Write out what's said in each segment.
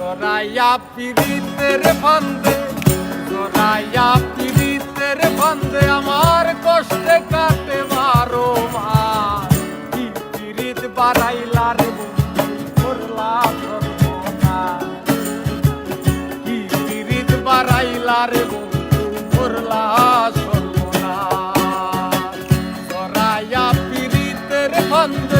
জরাইয়া পিড়িতের ফান্দে জরাইয়া পিড়িতের ফান্দে আমার কষ্টে কাটে মারো মার কি পিড়িত বাড়াইলার করলা কি পিড়িত বাড়াইলার করলা সর্বনা জরাইয়া পিড়িতের ফান্দে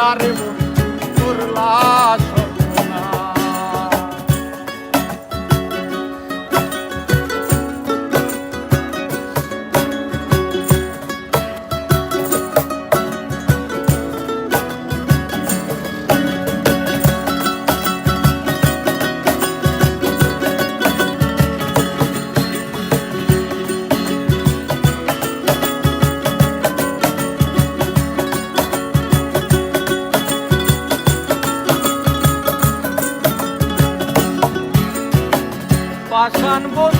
সারে মোর লাশ son was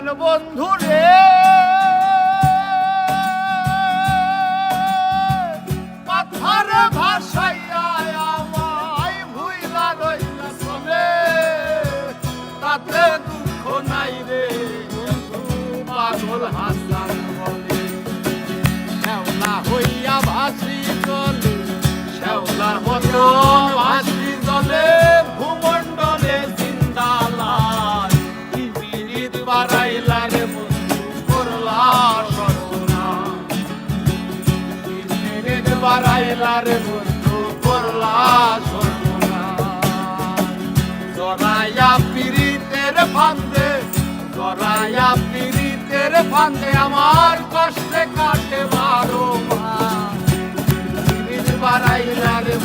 প্রাণ বন্ধুর আবার আইলা রে বন্ধু করলা জরায়া পিরিতের ফান্দে জরায়া পিরিতের ফান্দে আমার কষ্টে কাটে বারো মাস বাড়াইলা রে